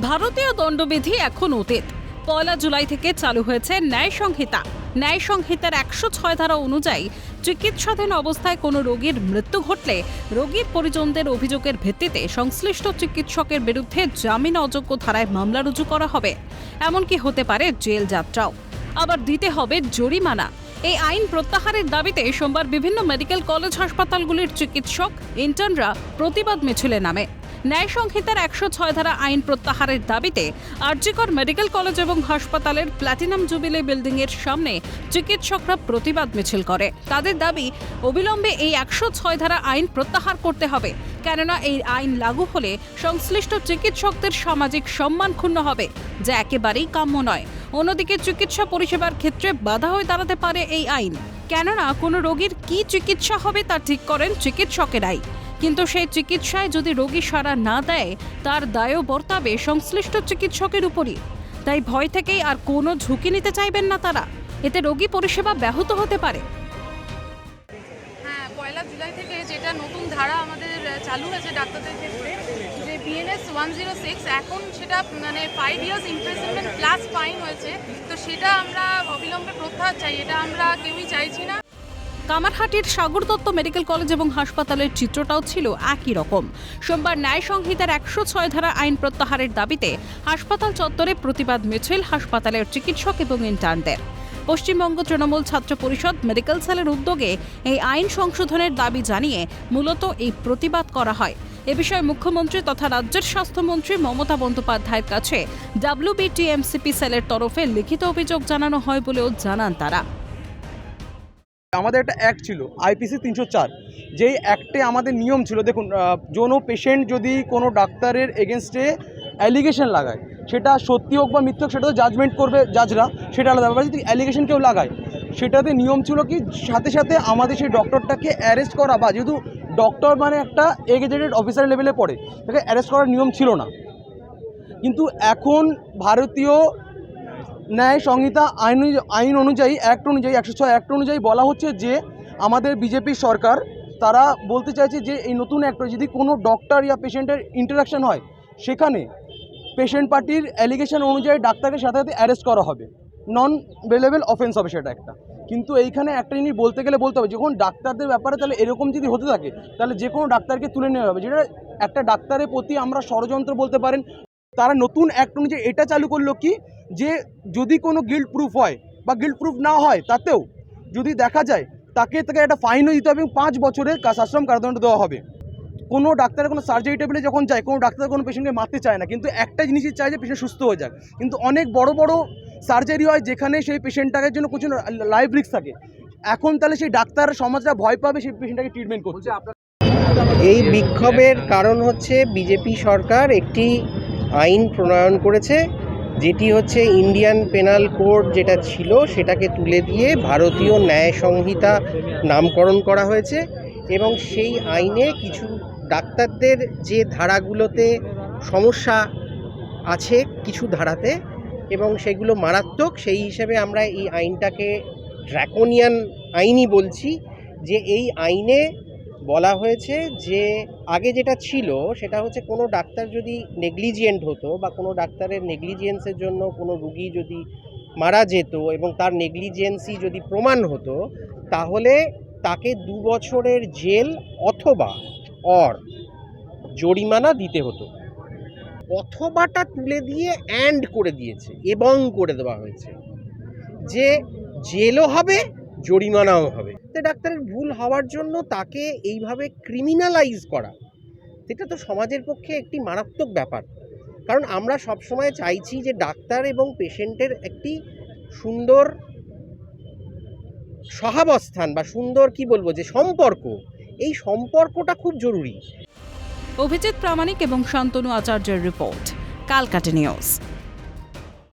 ভারতীয় দণ্ডবিধি এখন অতীত পয়লা জুলাই থেকে চালু হয়েছে ন্যায় সংহিতা। ন্যায় সংহিতার একশো ছয় ধারা অনুযায়ী চিকিৎসাধীন অবস্থায় কোনো রোগীর মৃত্যু ঘটলে রোগীর পরিজনদের অভিযোগের ভিত্তিতে সংশ্লিষ্ট চিকিৎসকের বিরুদ্ধে জামিন অযোগ্য ধারায় মামলা রুজু করা হবে। এমনকি হতে পারে জেল যাত্রাও। আবার দিতে হবে জরিমানা। এই আইন প্রত্যাহারের দাবিতে সোমবার বিভিন্ন মেডিকেল কলেজ হাসপাতালগুলির চিকিৎসক, ইন্টার্নরা প্রতিবাদ মিছিলে নামে। ন্যায় সংহিতার একশো ছয় ধারা আইন প্রত্যাহারের দাবিতে আরজিকর মেডিকেল কলেজ এবং হাসপাতালের প্ল্যাটিনাম জুবিলি বিল্ডিং এর সামনে চিকিৎসকরা প্রতিবাদ মিছিল করে। তাদের দাবি, অবিলম্বে এই একশো ছয় ধারা আইন প্রত্যাহার করতে হবে। কেননা এই আইন লাগু হলে সংশ্লিষ্ট চিকিৎসকদের সামাজিক সম্মান ক্ষুণ্ণ হবে, যা একেবারেই কাম্য নয়। অন্যদিকে চিকিৎসা পরিষেবার ক্ষেত্রে বাধা হয়ে দাঁড়াতে পারে এই আইন। কেননা কোনো রোগীর কি চিকিৎসা হবে তা ঠিক করেন চিকিৎসকেরাই। কিন্তু সেই চিকিৎসায় যদি রোগী সাড়া না দেয়, তার দায়ও বর্তাবে সংশ্লিষ্ট চিকিৎসকের উপরই। তাই ভয় থেকেই আর কোনো ঝুঁকি নিতে চাইবেন না তারা। এতে রোগী পরিষেবা ব্যাহত হতে পারে। হ্যাঁ পয়লা জুলাই থেকে যেটা নতুন ধারা আমাদের চালু হয়েছে ডাক্তারদের ক্ষেত্রে, যে বিএনএস ওয়ান জিরো সিক্স এখন সেটা মানে five years imprisonment plus fine হয়েছে। তো সেটা আমরা অবিলম্বে প্রত্যাহার চাই। এটা আমরা কেউই চাইছি না। কামারহাটির সাগর দত্ত মেডিকেল কলেজ এবং হাসপাতালের চিত্রটাও ছিল একই রকম। সোমবার ন্যায় সংহিতার একশো ছয় ধারা আইন প্রত্যাহারের দাবিতে হাসপাতাল চত্বরে প্রতিবাদ মিছিল, হাসপাতালের চিকিৎসক এবং ইন্টার্নদের। পশ্চিমবঙ্গ তৃণমূল ছাত্র পরিষদ মেডিকেল সেলের উদ্যোগে এই আইন সংশোধনের দাবি জানিয়ে মূলত এই প্রতিবাদ করা হয়। এ বিষয়ে মুখ্যমন্ত্রী তথা রাজ্যের স্বাস্থ্যমন্ত্রী মমতা বন্দ্যোপাধ্যায়ের কাছে ডাব্লিউবিটিএমসিপি সেলের তরফে লিখিত অভিযোগ জানানো হয় বলেও জানান তারা। আমাদের একটা অ্যাক্ট ছিল আইপিসি তিনশো চার। যেই অ্যাক্টে আমাদের নিয়ম ছিল, দেখুন কোনো পেশেন্ট যদি কোনো ডাক্তারের এগেনস্টে অ্যালিগেশন লাগায়, সেটা সত্যি হোক বা মিথ্যে হোক, সেটা তো জাজমেন্ট করবে জাজরা সেটা আলাদা ব্যাপার। যদি অ্যালিগেশন কেউ লাগায়, সেটাতে নিয়ম ছিল কি, সাথে সাথে আমাদের সেই ডক্টরটাকে অ্যারেস্ট করা বা যেহেতু ডক্টর মানে একটা এগেজেটেড অফিসার লেভেলে পড়ে, তাকে অ্যারেস্ট করার নিয়ম ছিল না। কিন্তু এখন ভারতীয় ন্যায় সংহিতা আইন আইন অনুযায়ী অ্যাক্ট অনুযায়ী, একশো ছয় অ্যাক্ট অনুযায়ী বলা হচ্ছে যে আমাদের বিজেপি সরকার, তারা বলতে চাইছে যে এই নতুন অ্যাক্টে যদি কোনো ডক্টর ইয়া পেশেন্টের ইন্টারাকশন হয়, সেখানে পেশেন্ট পার্টির অ্যালিগেশন অনুযায়ী ডাক্তারকে সাথে সাথে অ্যারেস্ট করা হবে। নন বেলেবেল অফেন্স হবে সেটা একটা। কিন্তু এইখানে একটা জিনিস বলতে গেলে বলতে হবে, যখন ডাক্তারদের ব্যাপারে তাহলে এরকম যদি হতে থাকে, তাহলে যে কোনো ডাক্তারকে তুলে নেওয়া হবে। যেটা একটা ডাক্তারের প্রতি আমরা ষড়যন্ত্র বলতে পারেন, তারা নতুন অ্যাক্ট অনুযায়ী এটা চালু করল কি? যে যদি কোনো গিল্ড প্রুফ হয় বা গিল্ড প্রুফ না হয় তাতেও যদি দেখা যায় তাকে তাকে একটা ফাইনও দিতে হবে এবং পাঁচ বছরের কা- সাশ্রম কারাদণ্ড দেওয়া হবে। কোনো ডাক্তারের কোনো সার্জারি টেবিলে যখন যায় কোনো ডাক্তার কোনো পেশেন্টকে মারতে চায় না কিন্তু একটা জিনিসই চায় যে পেশেন্ট সুস্থ হয়ে যাক। কিন্তু অনেক বড় বড় সার্জারি হয় যেখানে সেই পেশেন্টটাকে জন্য প্রচুর লাইভ রিস্ক থাকে। এখন তাহলে সেই ডাক্তার সমাজরা ভয় পাবে সেই পেশেন্টটাকে ট্রিটমেন্ট করছে এই বিক্ষোভের কারণ হচ্ছে বিজেপি সরকার একটি আইন প্রণয়ন করেছে। যেটি হচ্ছে ইন্ডিয়ান পেনাল কোড যেটা ছিল, সেটাকে তুলে দিয়ে ভারতীয় ন্যায় সংহিতা নামকরণ করা হয়েছে এবং সেই আইনে কিছু ডাক্তারদের যে ধারাগুলোতে সমস্যা আছে কিছু ধারাতে এবং সেগুলো মারাত্মক, সেই হিসেবে আমরা এই আইনটাকে ড্রাকোনিয়ান আইনই বলছি যে এই আইনে বলা হয়েছে যে আগে যেটা ছিল সেটা হচ্ছে কোনো ডাক্তার যদি নেগলিজিয়েন্ট হতো বা কোনো ডাক্তারের নেগলিজিয়েন্সের জন্য কোনো রুগী যদি মারা যেত এবং তার নেগলিজেন্সি যদি প্রমাণ হতো, তাহলে তাকে দু বছরের জেল অথবা অর জরিমানা দিতে হতো। অথবাটা তুলে দিয়ে অ্যান্ড করে দিয়েছে, এবং করে দেওয়া হয়েছে। যে জেলও হবে জরিমানাও হবে। তো ডাক্তারের ভুল হওয়ার জন্য তাকে এইভাবে ক্রিমিনালাইজ করা এটা তো সমাজের পক্ষে একটি মারাত্মক ব্যাপার। কারণ আমরা সবসময় চাইছি যে ডাক্তার এবং পেশেন্টের একটি সুন্দর সহাবস্থান বা সুন্দর কি বলব যে সম্পর্ক এই সম্পর্কটা খুব জরুরি। অভিজিৎ প্রামাণিক এবং শান্তনু আচার্যের রিপোর্ট কালকাটা নিউজ।